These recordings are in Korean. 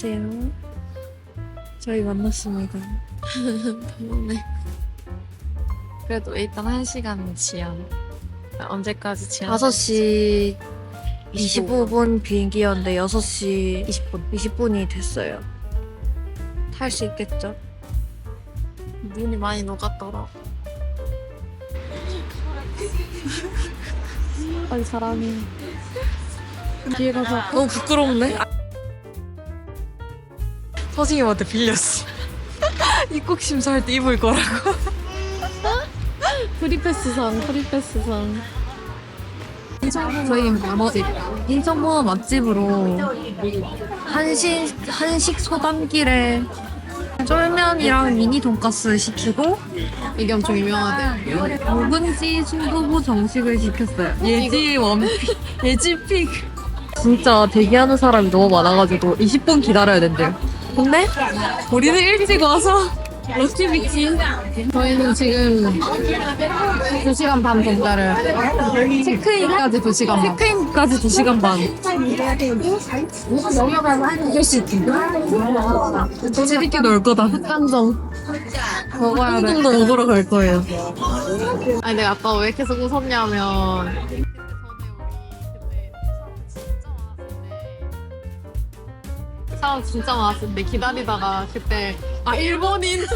안녕하세요. 저희 만났습니다. 네. 그래도 일단 한 시간 지연. 언제까지 지연? 5시 25분 비행기였는데 6시 20분. 20분이 됐어요. 탈 수 있겠죠? 눈이 많이 녹았더라. 아니 사람이 뒤에 가서 너무 부끄럽네. 선생님한테 빌렸어. 입국 심사할 때 입을 거라고. 프리패스상, 프리패스상. 저희 맛집 인천공원 맛집으로 한식 한식 소담길에 쫄면이랑 미니 돈가스 시키고 이게 엄청 유명하대. 묵은지 순두부 정식을 시켰어요. 예지 원픽, 예지 픽. 진짜 대기하는 사람이 너무 많아가지고 20분 기다려야 된대요. 근데 우리는 일찍 와서 럭키비치 저희는 지금 2시간 반 동자를 체크인까지 2시간 반. 체크인까지 2시간 반. 재밌게 놀 거다. 깐정. 먹어야 돼. 한동도 먹으러 갈 거예요. 아니 내가 아까 왜 계속 웃었냐면 사람 진짜 많았을 때 기다리다가 그때 아 일본인. 두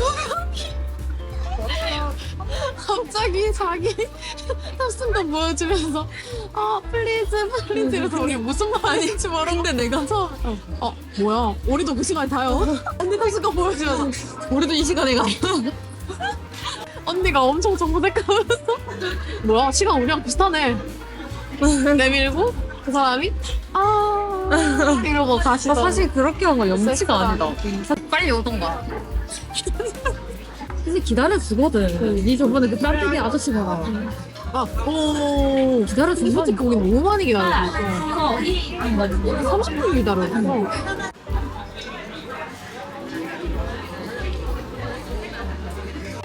갑자기 자기 탑승권 보여주면서 아 플리즈 플리즈 이래서 우리 무슨 말인지 모르는데 내가 처음 어 뭐야? 우리도 그 시간에 타요? 언니 탑승권 보여주면서 우리도 이 시간에 가요? 언니가 엄청 정보색하면서 뭐야? 시간 우리랑 비슷하네. 내밀고 그 사람이 아 이러고 나 가시더 사실 그렇게 한거 염치가 아니다. 빨리 오던가 사실 기다려주거든. 네. 저번에 그 딴뜨기 아저씨 봐라. 아 오. 기다려준 근데 솔직히. 우리 너무 많이 기다렸어 30분 기다렸어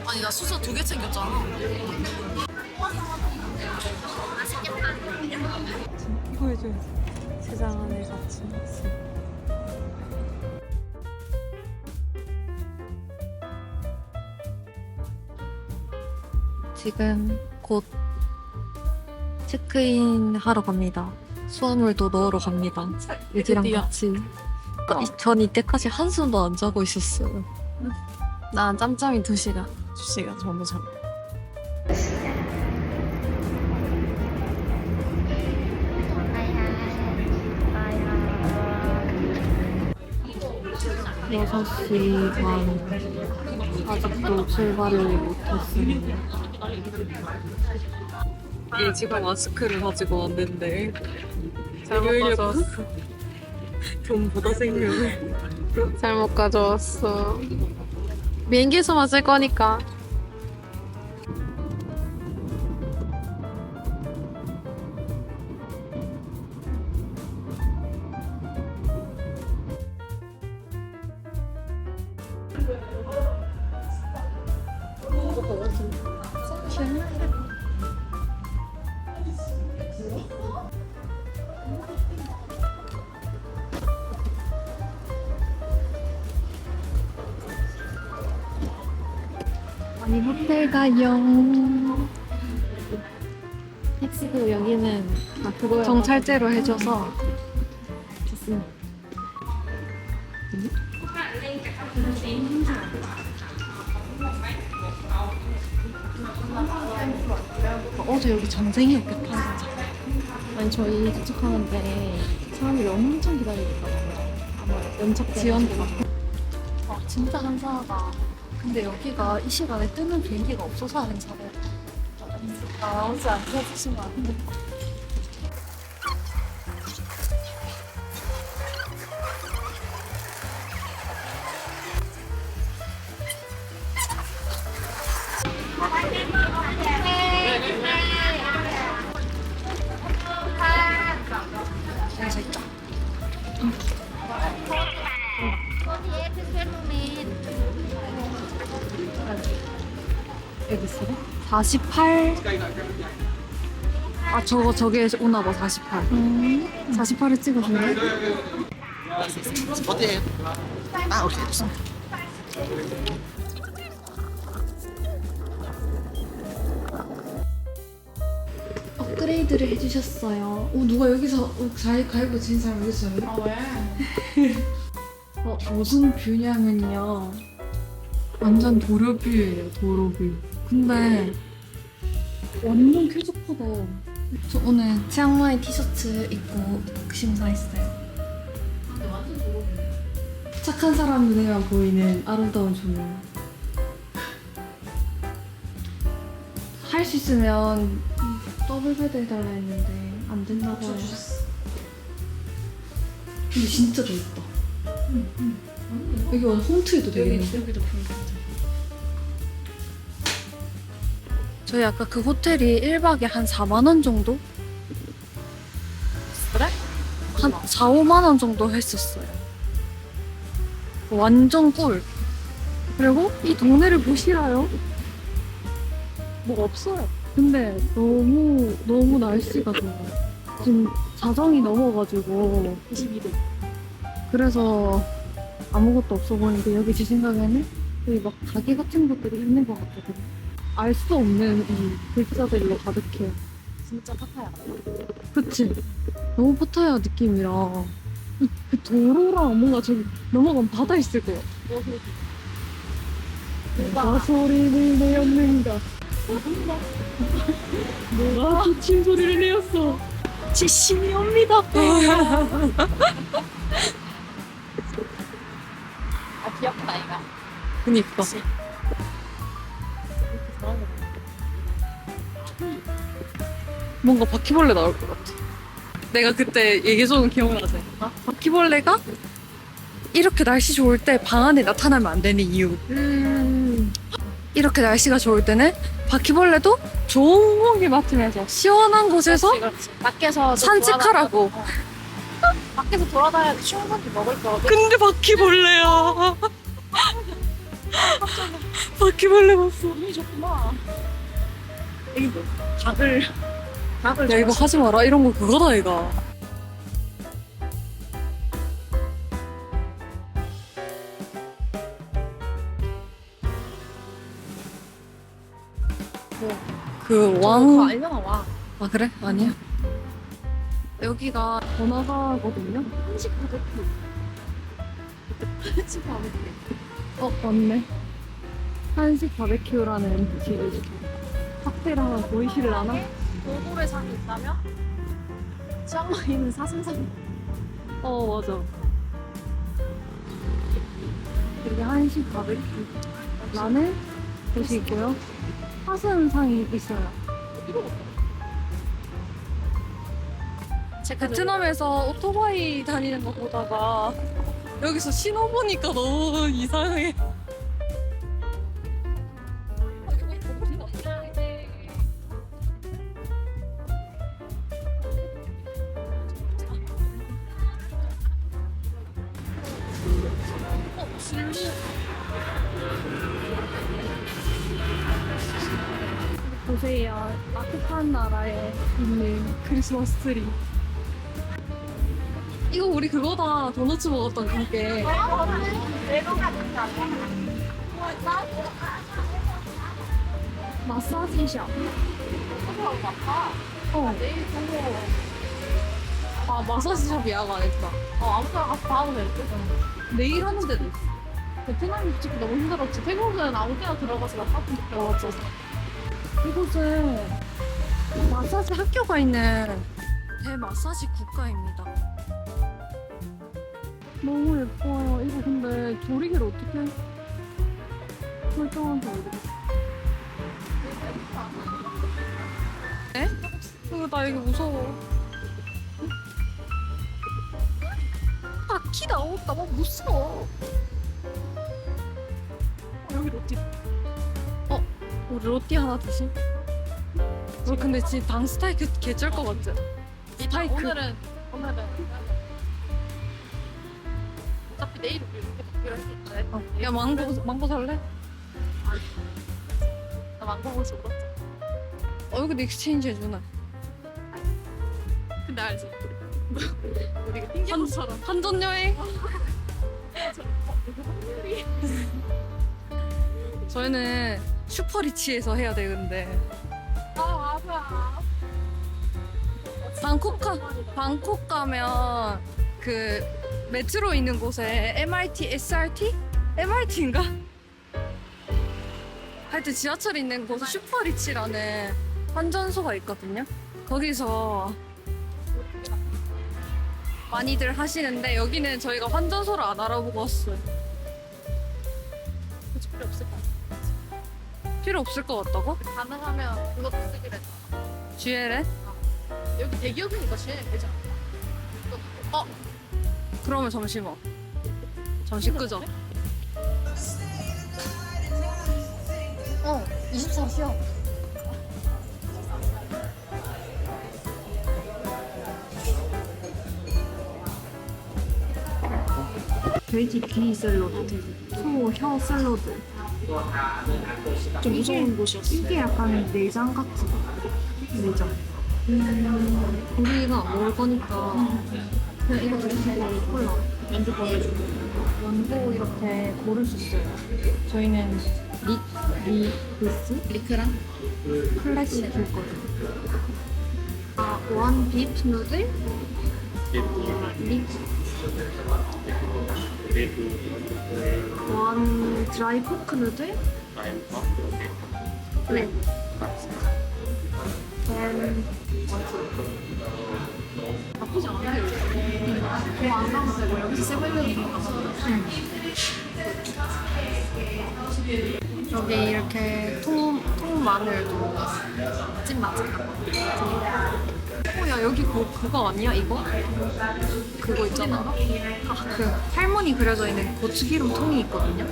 아니 나 수저 두 개 챙겼잖아. 이거 해줘야지 세상 안에 같이 있어 지금 곧 체크인 하러 갑니다. 수화물도 넣으러 갑니다. 유지랑 드디어. 같이. 이- 전 이때까지 한숨도 안 자고 있었어요. 난 짬짬이 2시간 2시간 전부 잠 여섯 시 반. 아직도 출발을 못했습니다. 예지가 마스크를 가지고 왔는데 잘못 가져왔어. 돈보다 생명을 잘못 가져왔어 비행기에서만 쓸 거니까 아니 호텔 가요. 택시도 여기는 정찰제로 해줘서 좋습니다. 어제 여기 전쟁이었겠다. 아니 저희 도착하는데 사람들이 엄청 기다리고 있더라고요 연착 지연도 받고. 아, 진짜 한산하다. 근데 여기가 이 시간에 뜨는 비행기가 없어서 한산해. 나오지 않게 해주시면 안 돼. 여 48. 아 저거 저게 오나 봐 48. 48을 찍어줄래? 어디에요? 아 오케이 업그레이드를 해주셨어요. 오, 누가 여기서 어, 자기 가입을 진 사람 여기 있어요? 아 왜? 어, 무슨 뷰냐면요. 완전 도로뷰예요 도로뷰. 근데 완전 쾌적하다. 저 오늘 치앙마이 티셔츠 입고 심사했어요. 착한 사람 눈에만 보이는 아름다운 조명. 할 수 있으면 더블 베드 해달라 했는데 안 된다고 해요. 근데 진짜 넓다. 여기 완전 홈트해도 되겠는데? 여기도 저희 아까 그 호텔이 1박에 한 4만원 정도? 그래? 한 4, 5만원 정도 했었어요. 완전 꿀. 그리고 이 동네를 보시라요. 뭐 없어요. 근데 너무, 너무 날씨가 좋아요. 지금 자정이 넘어가지고. 22도. 그래서 아무것도 없어 보이는데 여기 제 생각에는 여기 막 가게 같은 것들이 있는 것 같거든요. 알 수 없는 이 글자들로 가득해요. 진짜 파파야. 그치? 너무 파타야 느낌이라 이- 그 도로랑 뭔가 저기 넘어가면 바다 있을 거야. 누가 소리를 내었는가? 누가 기침 소리를 내었어? 지심이 옵니다. 아 귀엽다 이가. 그니까. 뭔가 바퀴벌레 나올 것 같아. 내가 그때 얘기해준 기억나지? 아, 바퀴벌레가 이렇게 날씨 좋을 때 방 안에 나타나면 안 되는 이유. 음. 이렇게 날씨가 좋을 때는 바퀴벌레도 좋은 공기 맡으면서 시원한 곳에서 그렇지, 그렇지. 밖에서 산책하라고. 돌아다녀- 밖에서 돌아다녀도 충분히 먹을 거거든. 근데 바퀴벌레야. 바퀴벌레 봤어. 운이 좋구나. 이거 닭을 닭을 야 이거 하지 마라. 이런 거 그거다 이거. 그와 왕. 알려나 와. 아 그래? 아니야. 여기가 번화가거든요. 한식 바베큐. 한식 바베큐. 어, 맞네. 한식 바베큐라는 길. 칵테일 하나 보이실라나? 돌고래 산이 있다면 치앙마이는 사슴산. 어, 맞아. 여기 한식 바베큐라는 곳이 있고요. 화순상이 있어요. 제가 베트남에서 오토바이 다니는 거 보다가 여기서 신어보니까 너무 이상해. 보세요. 따뜻한 나라에 있는 크리스마스 트리. 이거 우리 그거다. 도너츠 먹었던 가게. 마사지샵. 어. 아 마사지샵 예약 안 했다. 어. 내일 하는 데도 있어. 베트남이 솔직히 너무 힘들었지. 태국은 아무 데나 들어가서 막 같은 데 맞아. 이곳은 마사지 학교가 있는 대마사지 국가입니다. 너무 예뻐요. 이거 근데 조리개를 어떻게 설정한지 모르겠어. 에? 이거 나 여기 무서워. 바퀴 나왔다. 막 무서워. 어, 여기 로띠. 어? 우리 로띠 하나 드실? 우리 근데 지금 당 스타이크 개쩔 것 같지? 스타이크. 오늘은 오늘은 어, 야 망고 망고 살래? 나 망고 수 없어. 어 여기도 익스체인지 해주나? 근데 알지? 우리가 핑계처럼 한전 여행. 저희는 슈퍼리치에서 해야 되는데 아 맞아. 방콕 가 방콕 가면 그 메트로 있는 곳에 MRT, SRT, MRT인가? 하여튼 지하철 있는 곳에 슈퍼리치라는 환전소가 있거든요. 거기서 많이들 하시는데 여기는 저희가 환전소를 안 알아보고 왔어요. 굳이 필요 없을 것 같아. 필요 없을 것 같다고? 가능하면 그것도 쓰기로 했다. GL에? 여기 대기업이니까 시행이 되잖아. 어? 그러면 잠시만. 잠시 끄죠. 어, 24시야. 돼지 귀 샐러드, 소 혀 샐러드. 좀 무서운 곳이었어. 이게 약간 내장 같은 내장. 음, 우리가 먹을 거니까 그냥 이거 드시고 콜라 연주 보내주고 연고 이렇게 고를 수 있어요 저희는 리, 리그스? 리크랑 클래식일 거예요 아, 원 비프 누들? 리, 원 드라이 포크 누들? 네 음, 나쁘지 여기. 뭐안 가면 되고 여기서 세븐일레븐 여기 이렇게 통, 통 마늘도 찐 맛집 어, 야, 여기 그, 그거 아니야, 이거? 그거 있잖아. 아, 그 할머니 그려져 있는 고추기름 통이 있거든요.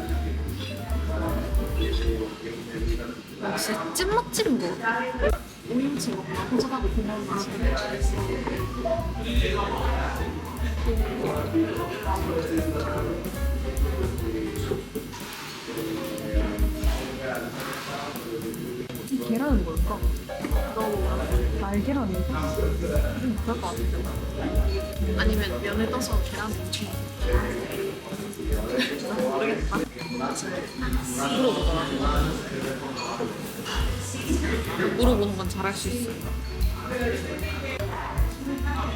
역시 찐맛집인 거. 오인치 먹나? 공원 맛이. 이 계란은 뭘까? 날계란인가? 음, 그럴 것 같은데. 아니면 면을 떠서 계란 무쳐 모르겠다. 물어보는 건 잘할 수 있어.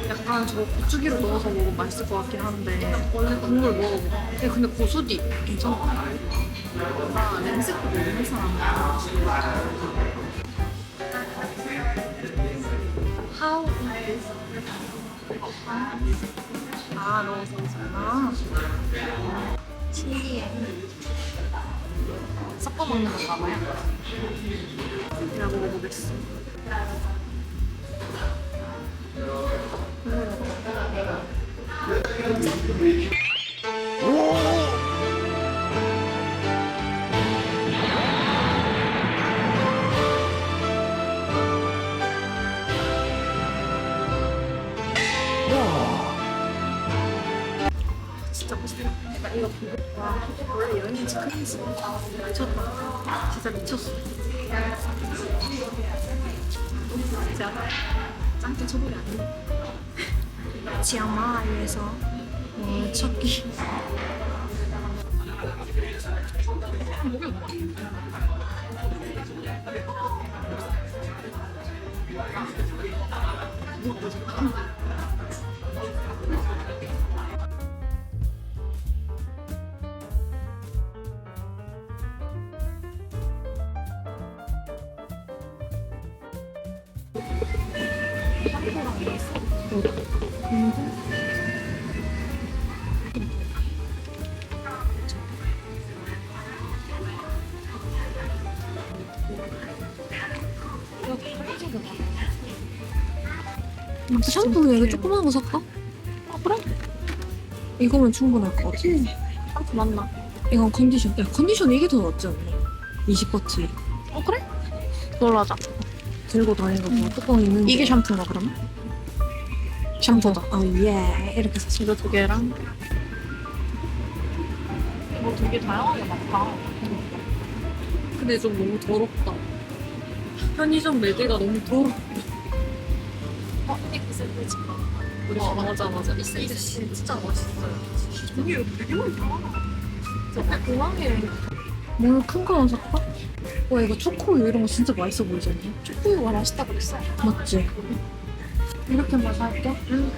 약간 저 고추기로 넣어서 먹으면 맛있을 것 같긴 한데 원래 국물 먹어봐. 근데, 근데 고수디 괜찮아. 나 냄새도 모르는 사람 아 넣어서 아 신기해. 섞어 먹는 건가 봐요. 내가 먹어보겠어. 진 미쳤다. 진짜 미쳤어. 진짜 짱짱 초보이 아니야. 치앙마이에서 첫 끼. 목이 샴푸는 여기 조그만 거 살까? 아 그래? 이거면 충분할 것 같아. 아, 맞나? 이건 컨디션. 야 컨디션 이게 더 낫지 않나? 20버트. 어 그래? 놀라자. 들고 다니는 거 뚜껑 있는 이게 샴푸인가 그러면? 샴푸다. 아, 예. 이렇게 샀어. 이거 두 개랑 뭐 되게 다양하게 많다 근데 좀 너무 더럽다. 편의점 매대가 너무 더럽다. 어? 이거 샌드위치 어, 맞아, 맞아. 이 세트 진짜 맛있어요. 이게 되게 많다 진짜 공항에 뭘큰거 살까? 와, 이거 초코우유 이런 거 진짜 맛있어 보이지 않냐? 초코우유가 맛있다 그랬어 맞지? 이렇게만 살게 응.